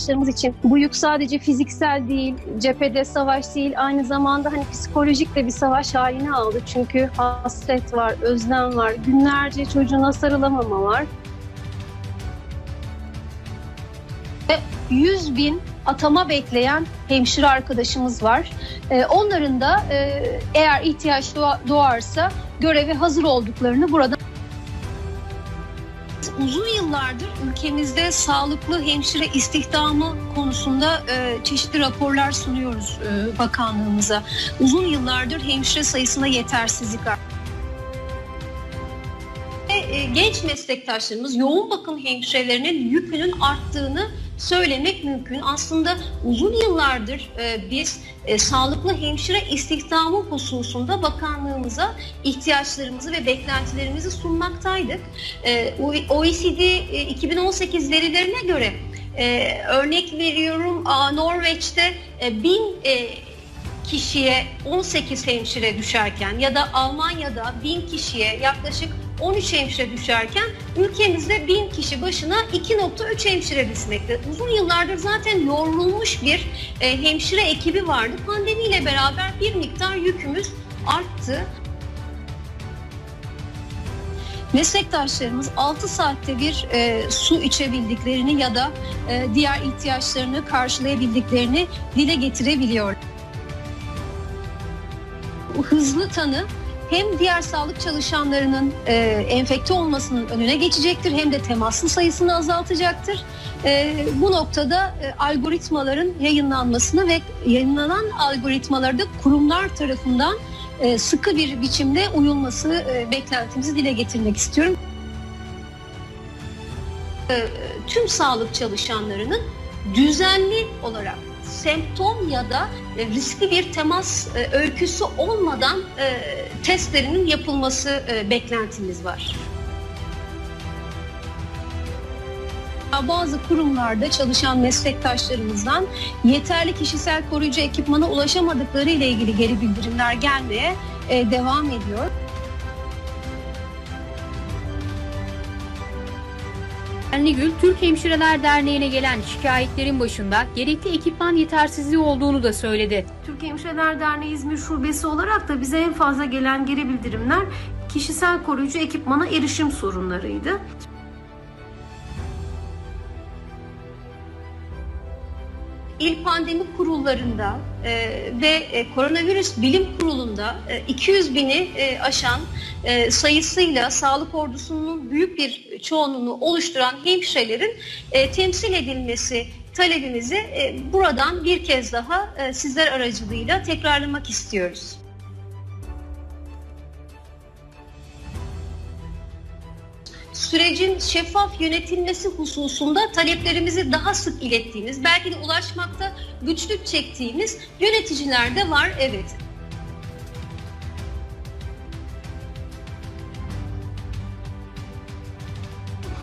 arkadaşlarımız için bu yük sadece fiziksel değil, cephede savaş değil, aynı zamanda hani psikolojik de bir savaş haline aldı. Çünkü hasret var, özlem var, günlerce çocuğuna sarılamama var. Ve 100 bin atama bekleyen hemşire arkadaşımız var. Ee, onların da e, eğer ihtiyaç doğa- doğarsa göreve hazır olduklarını burada uzun yıllardır ülkemizde sağlıklı hemşire istihdamı konusunda e, çeşitli raporlar sunuyoruz e, bakanlığımıza. Uzun yıllardır hemşire sayısında yetersizlik var. E, genç meslektaşlarımız yoğun bakım hemşirelerinin yükünün arttığını söylemek mümkün. Aslında uzun yıllardır e, biz e, sağlıklı hemşire istihdamı hususunda bakanlığımıza ihtiyaçlarımızı ve beklentilerimizi sunmaktaydık. E, OECD e, 2018 verilerine göre e, örnek veriyorum a, Norveç'te e, bin e, kişiye 18 hemşire düşerken ya da Almanya'da 1000 kişiye yaklaşık 13 hemşire düşerken ülkemizde 1000 kişi başına 2.3 hemşire düşmekte. Uzun yıllardır zaten yorulmuş bir e, hemşire ekibi vardı. Pandemiyle beraber bir miktar yükümüz arttı. Meslektaşlarımız 6 saatte bir e, su içebildiklerini ya da e, diğer ihtiyaçlarını karşılayabildiklerini dile getirebiliyor. Hızlı tanı hem diğer sağlık çalışanlarının e, enfekte olmasının önüne geçecektir hem de temaslı sayısını azaltacaktır. E, bu noktada e, algoritmaların yayınlanmasını ve yayınlanan algoritmaları da kurumlar tarafından e, sıkı bir biçimde uyulması e, beklentimizi dile getirmek istiyorum. E, tüm sağlık çalışanlarının düzenli olarak semptom ya da e, riskli bir temas e, öyküsü olmadan e, testlerinin yapılması e, beklentimiz var. Bazı kurumlarda çalışan meslektaşlarımızdan yeterli kişisel koruyucu ekipmana ulaşamadıkları ile ilgili geri bildirimler gelmeye devam ediyor. Gül, Türk Hemşireler Derneği'ne gelen şikayetlerin başında gerekli ekipman yetersizliği olduğunu da söyledi. Türk Hemşireler Derneği İzmir Şubesi olarak da bize en fazla gelen geri bildirimler kişisel koruyucu ekipmana erişim sorunlarıydı. İl pandemi kurullarında e, ve e, koronavirüs bilim kurulunda e, 200 bini e, aşan e, sayısıyla sağlık ordusunun büyük bir çoğunluğunu oluşturan hemşirelerin e, temsil edilmesi talebimizi e, buradan bir kez daha e, sizler aracılığıyla tekrarlamak istiyoruz. Sürecin şeffaf yönetilmesi hususunda taleplerimizi daha sık ilettiğimiz, belki de ulaşmakta güçlük çektiğimiz yöneticiler de var, evet.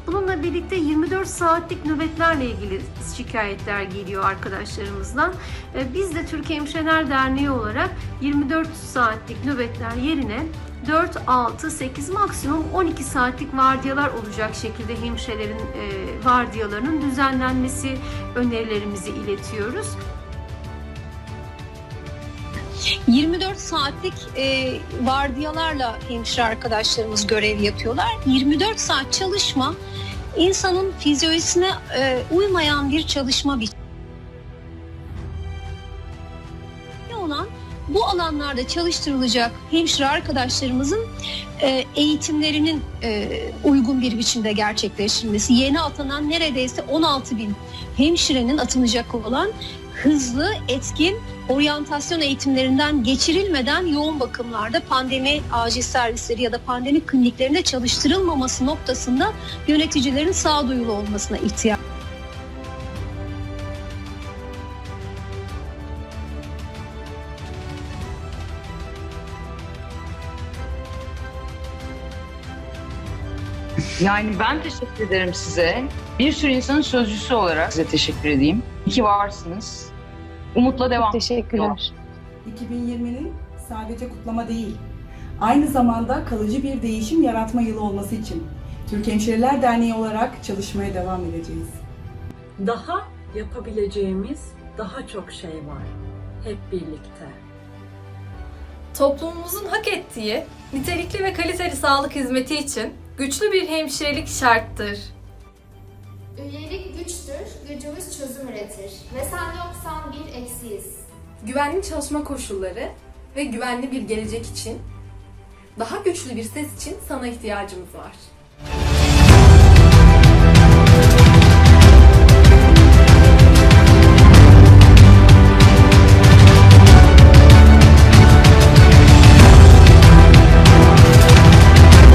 Bununla birlikte 24 saatlik nöbetlerle ilgili şikayetler geliyor arkadaşlarımızdan. E, Biz de Türkiye Hemşireler Derneği olarak 24 saatlik nöbetler yerine 4, 6, 8 maksimum 12 saatlik vardiyalar olacak şekilde hemşirelerin e, vardiyalarının düzenlenmesi önerilerimizi iletiyoruz. 24 saatlik e, vardiyalarla hemşire arkadaşlarımız görev yapıyorlar. 24 saat çalışma insanın fizyolojisine e, uymayan bir çalışma biçimi. olan bu alanlarda çalıştırılacak hemşire arkadaşlarımızın e, eğitimlerinin e, uygun bir biçimde gerçekleştirilmesi. Yeni atanan neredeyse 16 bin hemşirenin atılacak olan hızlı, etkin oryantasyon eğitimlerinden geçirilmeden yoğun bakımlarda pandemi acil servisleri ya da pandemi kliniklerinde çalıştırılmaması noktasında yöneticilerin sağduyulu olmasına ihtiyaç Yani ben teşekkür ederim size. Bir sürü insanın sözcüsü olarak size teşekkür edeyim. İyi ki varsınız. Umutla devam. Teşekkürler. 2020'nin sadece kutlama değil, aynı zamanda kalıcı bir değişim yaratma yılı olması için Türk Hemşireler Derneği olarak çalışmaya devam edeceğiz. daha yapabileceğimiz daha çok şey var. Hep birlikte. Toplumumuzun hak ettiği nitelikli ve kaliteli sağlık hizmeti için güçlü bir hemşirelik şarttır. Üyelik güçtür, gücümüz çözüm üretir. Ve sen yoksan bir eksiyiz. güvenli çalışma koşulları ve güvenli bir gelecek için, daha güçlü bir ses için sana ihtiyacımız var.